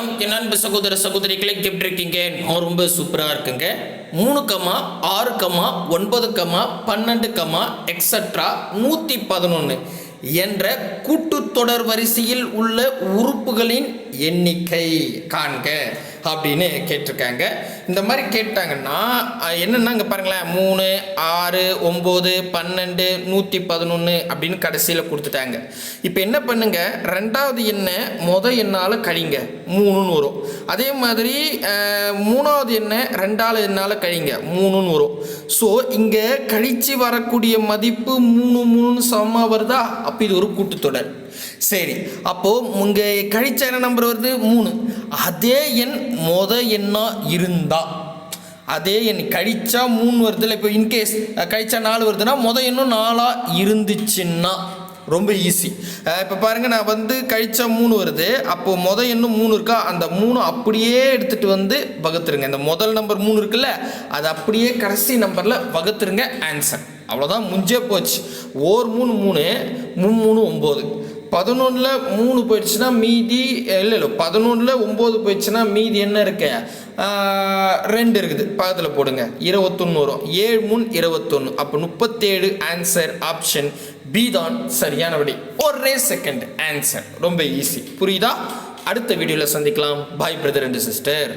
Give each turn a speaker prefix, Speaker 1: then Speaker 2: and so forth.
Speaker 1: வணக்கம். என் அன்பு சகோதர சகோதரிகளை எப்படி இருக்கீங்க? ரொம்ப சூப்பராக இருக்குங்க. மூணு கமா ஆறு கமா ஒன்பது கமா பன்னெண்டு கமா எக்ஸட்ரா நூற்றி பதினொன்று என்ற கூட்டுத்தொடர் வரிசையில் உள்ள உறுப்புகளின் எண்ணிக்கை காண்க. அப்படின்னு கேட்டிருக்காங்க. இந்த மாதிரி கேட்டாங்கன்னா என்னென்னா இங்கே பாருங்களேன் மூணு ஆறு ஒம்பது பன்னெண்டு நூற்றி பதினொன்று அப்படின்னு கடைசியில் கொடுத்துட்டாங்க. இப்போ என்ன பண்ணுங்க ரெண்டாவது எண்ணை மொத எண்ணால் கழிங்க மூணுன்னு வரும். அதே மாதிரி மூணாவது எண்ணை ரெண்டாவது எண்ணால் கழிங்க மூணுன்னு வரும். ஸோ இங்கே கழித்து வரக்கூடிய மதிப்பு மூணு மூணுன்னு சமமாக வருதா? அப்போ இது ஒரு கூட்டுத்தொடர். சரி அப்போ உங்க கழிச்ச என்ன நம்பர் வருது மூணு. அதே எண் மொத எண்ணாக இருந்தா. அதே எண் கழிச்சா மூணு வருதுல இப்போ இன்கேஸ் கழிச்சா நாலு வருதுன்னா மொதல் எண்ணும் நாலாக இருந்துச்சுன்னா. ரொம்ப ஈஸி இப்போ பாருங்கள் நான் வந்து கழிச்சா மூணு வருது அப்போ மொதல் எண்ணும் மூணு இருக்கா? அந்த மூணு அப்படியே எடுத்துட்டு வந்து வகுத்துருங்க. இந்த முதல் நம்பர் மூணு இருக்குல்ல அது அப்படியே கடைசி நம்பரில் வகுத்துருங்க ஆன்சர் அவ்வளோதான் முஞ்சே போச்சு. ஓர் மூணு மூணு மூணு மூணு ஒம்பது. பதினொன்றில் மூணு போயிடுச்சுன்னா மீதி இல்லை இல்லை பதினொன்றில் ஒம்பது போயிடுச்சுன்னா மீதி என்ன இருக்கு? ரெண்டு இருக்குது. பக்கத்தில் போடுங்க. இருபத்தொன்று வரும். ஏழு மூணு இருபத்தொன்று அப்போ முப்பத்தேழு ஆன்சர் ஆப்ஷன் பி தான் சரியான விடை ஒரே செகண்ட் ஆன்சர் ரொம்ப ஈஸி புரியுதா? அடுத்த வீடியோவில் சந்திக்கலாம். பாய் பிரதர் அண்ட் சிஸ்டர்